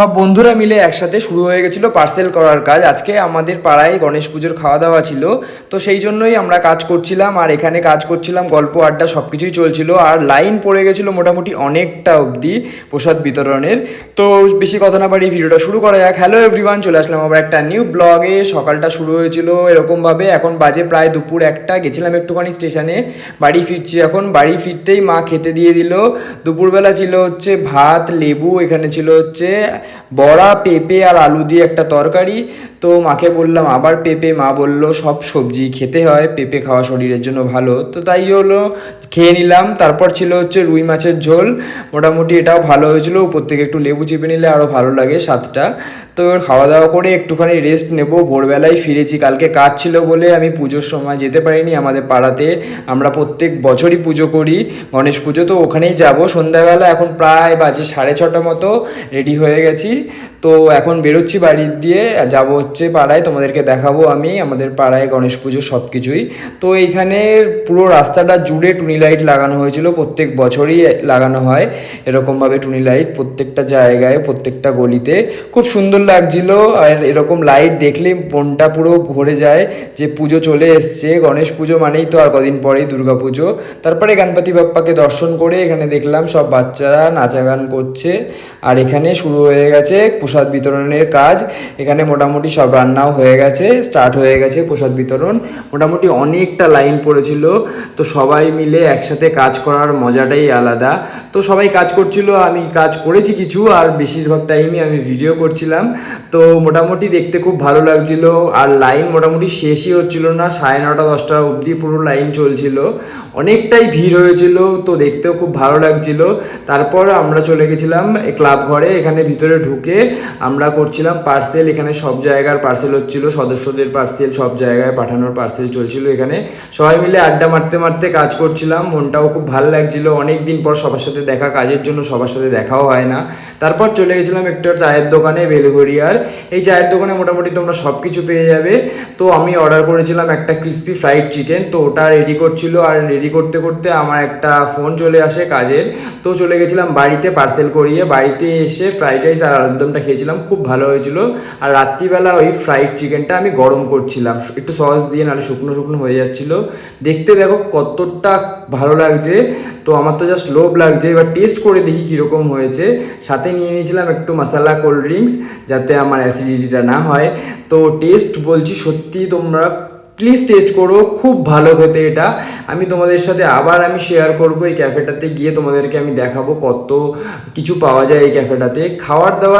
সব বন্ধুরা মিলে একসাথে শুরু হয়ে গেছিল পার্সেল করার কাজ। আজকে আমাদের পাড়ায় গণেশ পুজোর খাওয়া দাওয়া ছিল। তো সেই জন্যই আমরা কাজ করছিলাম আর এখানে কাজ করছিলাম, গল্প, আড্ডা সব কিছুই চলছিল আর লাইন পড়ে গেছিল মোটামুটি অনেকটা অবধি প্রসাদ বিতরণের। তো বেশি কথা না বাড়ি ভিডিওটা শুরু করা যাক। হ্যালো এভরিওয়ান চলে আসলাম আবার একটা নিউ ব্লগে সকালটা শুরু হয়েছিল এরকমভাবে। এখন বাজে প্রায় দুপুর একটা। গেছিলাম একটুখানি স্টেশনে বাড়ি ফিরছি এখন। বাড়ি ফিরতেই মা খেতে দিয়ে দিল। দুপুরবেলা ছিল হচ্ছে ভাত, লেবু, এখানে ছিল হচ্ছে বড়া, পেঁপে আর আলু দিয়ে একটা তরকারি। তো মাকে বললাম, আবার পেঁপে। মা বলল, সব সবজি খেতে হয়, পেঁপে খাওয়া শরীরের জন্য ভালো। তো তাই হলো, খেয়ে নিলাম। তারপর ছিল হচ্ছে রুই মাছের ঝোল। মোটামুটি এটাও ভালো হয়েছিল। উপর থেকে একটু লেবু চিপে নিলে আরও ভালো লাগে স্বাদটা। তো খাওয়া দাওয়া করে একটুখানি রেস্ট নেব। ভোরবেলায় ফিরেছি। কালকে কাজ ছিল বলে আমি পুজোর সময় যেতে পারিনি আমাদের পাড়াতে। আমরা প্রত্যেক বছরই পুজো করি, গণেশ পুজো। তো ওখানেই যাব। সন্ধ্যাবেলা এখন প্রায় বাজে সাড়ে ছটা মতো রেডি হয়ে গেছি। তো এখন বেরোচ্ছি বাড়ির দিয়ে, যাব হচ্ছে পাড়ায়, তোমাদেরকে দেখাবো আমি আমাদের পাড়ায় গণেশ পুজো সব কিছুই তো এইখানে পুরো রাস্তাটা জুড়ে টুনি লাইট লাগানো হয়েছিল, প্রত্যেক বছরই লাগানো হয় এরকমভাবে টুনি লাইট প্রত্যেকটা জায়গায়, প্রত্যেকটা গলিতে। খুব সুন্দর লাগছিল আর এরকম লাইট দেখলে মনটা পুরো ভরে যায় যে পুজো চলে এসছে। গণেশ পুজো মানেই তো আর কদিন পরেই দুর্গা পুজো। তারপরে গণপতি বাপ্পাকে দর্শন করে এখানে দেখলাম সব বাচ্চারা নাচা গান করছে। আর এখানে শুরু হয়ে গেছে, প্রসাদ বিতরণের কাজ। এখানে মোটামুটি সব রান্নাও হয়ে গেছে স্টার্ট হয়ে গেছে প্রসাদ বিতরণ। মোটামুটি অনেকটা লাইন পড়েছিল, তো সবাই মিলে একসাথে কাজ করার মজাটাই আলাদা। তো সবাই কাজ করছিল, আমি কাজ করেছি কিছু, আর বেশিরভাগ টাইমই আমি ভিডিও করছিলাম। তো মোটামুটি দেখতে খুব ভালো লাগছিল, আর লাইন মোটামুটি শেষই হচ্ছিল না, সাড়ে নটা, দশটা অবধি পুরো লাইন চলছিল। অনেকটাই ভিড় হয়েছিল, তো দেখতেও খুব ভালো লাগছিল। তারপর আমরা চলে গেছিলাম ক্লাব ঘরে, এখানে ভিতরে ঢুকে আমরা করছিলাম পার্সেল এখানে সব জায়গার পার্সেল হচ্ছিল, সদস্যদের পার্সেল সব জায়গায় পাঠানোর পার্সেল চলছিল এখানে। সবাই মিলে আড্ডা মারতে মারতে কাজ করছিলাম, মনটাও খুব ভালো লাগছিল। অনেক দিন পর সবার সাথে দেখা, কাজের জন্য সবার সাথে দেখাও হয় না। তারপর চলে গেছিলাম একটা চায়ের দোকানে বেলঘরিয়ার এই চায়ের দোকানে মোটামুটি তোমরা সব কিছু পেয়ে যাবে। তো আমি অর্ডার করেছিলাম একটা ক্রিস্পি ফ্রাইড চিকেন তো ওটা রেডি করছিল। আর রেডি করতে করতে আমার একটা ফোন চলে আসে কাজের। তো চলে গেছিলাম বাড়িতে পার্সেল করিয়ে, বাড়িতে এসে ফ্রাইড রাইস আর আলুরদমটা খেয়েছিলাম, খুব ভালো হয়েছিল। আর রাত্রিবেলা ওই ফ্রাইড চিকেনটা আমি গরম করছিলাম। একটু সস দিয়ে নাহলে শুকনো শুকনো হয়ে যাচ্ছিল। দেখতে দেখো কতটা ভালো লাগছে। তো আমার তো জাস্ট লোভ লাগছে। এবার টেস্ট করে দেখি কীরকম হয়েছে। সাথে নিয়ে নিয়েছিলাম একটু মশালা কোল্ড ড্রিঙ্কস যাতে আমার অ্যাসিডিটিটা না হয়। তো টেস্ট বলছি সত্যি তোমরা প্লিজ টেস্ট করো, খুব ভালো খেতে এটা। আমি তোমাদের সাথে আবার আমি শেয়ার করব এই ক্যাফেটাতে গিয়ে তোমাদেরকে আমি দেখাবো কত কিছু পাওয়া যায় এই ক্যাফেটাতে খাওয়ার দাওয়ার